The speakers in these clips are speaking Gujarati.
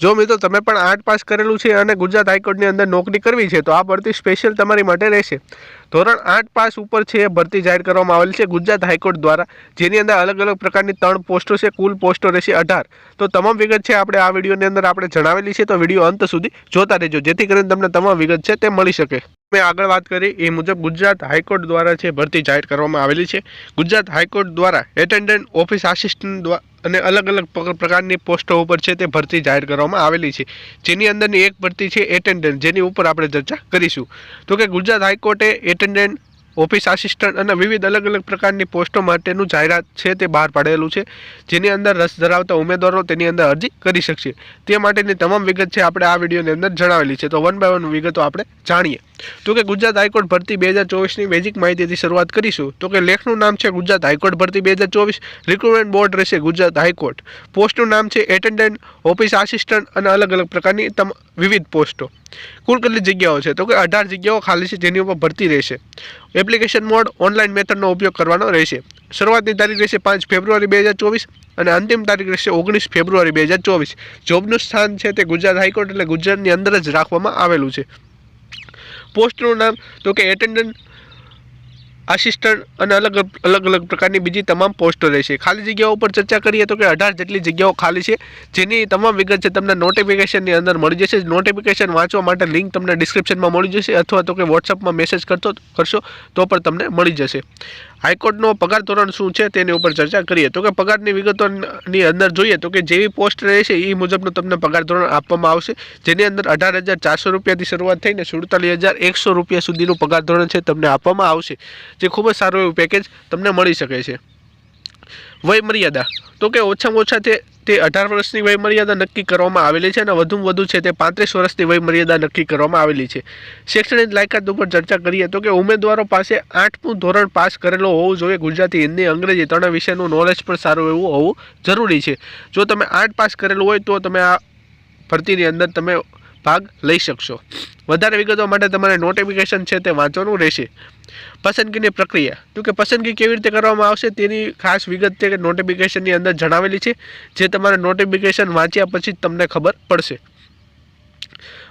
જો મિત્રો, તમે પણ આર્ટ પાસ કરેલું છે અને ગુજરાત હાઈકોર્ટની અંદર નોકરી કરવી છે, તો આ ભરતી સ્પેશિયલ તમારી માટે રહેશે. ધોરણ આઠ પાસ ઉપર છે એ ભરતી જાહેર કરવામાં આવેલ છે ગુજરાત હાઈકોર્ટ દ્વારા, જેની અંદર અલગ અલગ પ્રકારની ત્રણ પોસ્ટો છે, કુલ પોસ્ટો રહેશે અઢાર. તો તમામ વિગત છે આપણે આ વિડીયોની અંદર આપણે જણાવેલી છે, તો વીડિયો અંત સુધી જોતા રહેજો, જેથી કરીને તમને તમામ વિગત છે તે મળી શકે. મેં આગળ વાત કરી, એ મુજબ ગુજરાત હાઈકોર્ટ દ્વારા છે ભરતી જાહેર કરવામાં આવેલી છે. ગુજરાત હાઈકોર્ટ દ્વારા એટેન્ડન્ટ ઓફિસ આસિસ્ટન્ટ દ્વારા અને અલગ અલગ પ્રકારની પોસ્ટો ઉપર છે તે ભરતી જાહેર કરવામાં આવેલી છે. જેની અંદરની એક ભરતી છે એટેન્ડન્ટ, જેની ઉપર આપણે ચર્ચા કરીશું. તો કે ગુજરાત હાઈકોર્ટે એટેન્ડન્ટ, ઓફિસ આસિસ્ટન્ટ અને વિવિધ અલગ અલગ પ્રકારની પોસ્ટો માટેનું જાહેરાત છે તે બહાર પાડેલું છે. જેની અંદર રસ ધરાવતા ઉમેદવારો તેની અંદર અરજી કરી શકશે. તે માટેની તમામ વિગત છે આપણે આ વિડીયોની અંદર જણાવેલી છે. તો વન બાય વન વિગતો આપણે જાણીએ. તો કે ગુજરાત હાઈકોર્ટ ભરતી બે હજાર ચોવીસની બેઝિક માહિતીથી શરૂઆત કરીશું. તો કે લેખનું નામ છે ગુજરાત હાઈકોર્ટ ભરતી બે હજાર ચોવીસ. રિક્રુટમેન્ટ બોર્ડ રહેશે ગુજરાત હાઈકોર્ટ. પોસ્ટનું નામ છે એટેન્ડન્ટ ઓફિસ આસિસ્ટન્ટ અને અલગ અલગ પ્રકારની તમ, વિવિધ પોસ્ટો કુલ કેટલી જગ્યાઓ છે? તો કે અઢાર જગ્યાઓ ખાલી છે જેની ઉપર ભરતી રહેશે. એપ્લિકેશન મોડ ઓનલાઈન મેથડનો ઉપયોગ કરવાનો રહેશે. શરૂઆતની તારીખ રહેશે પાંચ ફેબ્રુઆરી બે હજાર ચોવીસ અને અંતિમ તારીખ રહેશે ઓગણીસ ફેબ્રુઆરી બે હજાર ચોવીસ. જોબનું સ્થાન છે તે ગુજરાત હાઈકોર્ટ એટલે ગુજરાતની અંદર જ રાખવામાં આવેલું છે. પોસ્ટનું નામ તો કે એટેન્ડન્ટ આસિસ્ટન્ટ અને અલગ અલગ અલગ પ્રકારની બીજી તમામ પોસ્ટો રહેશે ખાલી જગ્યાઓ ઉપર ચર્ચા કરીએ તો કે અઢાર જેટલી જગ્યાઓ ખાલી છે, જેની તમામ વિગત છે તમને નોટિફિકેશનની અંદર મળી જશે. નોટિફિકેશન વાંચવા માટે લિંક તમને ડિસ્ક્રિપ્શનમાં મળી જશે અથવા તો કે વોટ્સઅપમાં મેસેજ કરતો કરશો તો પણ તમને મળી જશે. હાઈકોર્ટનો પગાર ધોરણ શું છે તેની ઉપર ચર્ચા કરીએ. તો કે પગારની વિગતોની અંદર જોઈએ તો કે જેવી પોસ્ટ રહેશે એ મુજબનું તમને પગાર ધોરણ આપવામાં આવશે. જેની અંદર અઢાર હજાર ચારસો રૂપિયાથી શરૂઆત થઈને સુડતાલીસ હજાર એકસો રૂપિયા સુધીનું પગાર ધોરણ છે તમને આપવામાં આવશે. જે ખૂબ જ સારું એવું પેકેજ તમને મળી શકે છે. વય મર્યાદા તો કે ઓછામાં ઓછા તે તે અઢાર વર્ષની વયમર્યાદા નક્કી કરવામાં આવેલી છે અને વધુમાં વધુ છે તે પાંત્રીસ વર્ષની વયમર્યાદા નક્કી કરવામાં આવેલી છે. શૈક્ષણિક લાયકાત ઉપર ચર્ચા કરીએ તો કે ઉમેદવારો પાસે આઠમું ધોરણ પાસ કરેલો હોવું જોઈએ. ગુજરાતી, હિન્દી, અંગ્રેજી ત્રણ વિષયનું નોલેજ પણ સારું એવું હોવું જરૂરી છે. જો તમે આઠ પાસ કરેલું હોય તો તમે આ ભરતીની અંદર તમે ભાગ લઈ શકશો. વધારે વિગતો માટે તમારે નોટિફિકેશન છે તે વાંચવાનું રહેશે. પસંદગીની પ્રક્રિયા. તો કે પસંદગી કેવી રીતે કરવામાં આવશે તેની ખાસ વિગત કે નોટિફિકેશનની અંદર જણાવેલી છે, જે તમારે નોટિફિકેશન વાંચ્યા પછી જ તમને ખબર પડશે.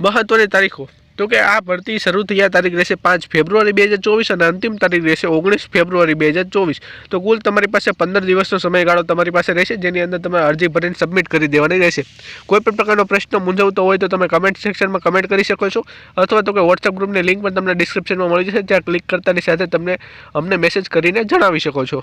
મહત્ત્વની તારીખો. તો કે આ ભરતી શરૂ થયા તારીખ રહેશે પાંચ ફેબ્રુઆરી બે હજાર ચોવીસ અને અંતિમ તારીખ રહેશે ઓગણીસ ફેબ્રુઆરી બે હજાર ચોવીસ. તો કુલ તમારી પાસે પંદર દિવસનો સમયગાળો તમારી પાસે રહેશે, જેની અંદર તમે અરજી ભરીને સબમિટ કરી દેવાની રહેશે. કોઈ પણ પ્રકારનો પ્રશ્ન મૂંઝવતો હોય તો તમે કમેન્ટ સેક્શનમાં કમેન્ટ કરી શકો છો, અથવા તો કે વોટ્સઅપ ગ્રુપની લિંક પણ તમને ડિસ્ક્રિપ્શનમાં મળી જશે ત્યાં ક્લિક કરતાની સાથે તમને અમને મેસેજ કરીને જણાવી શકો છો.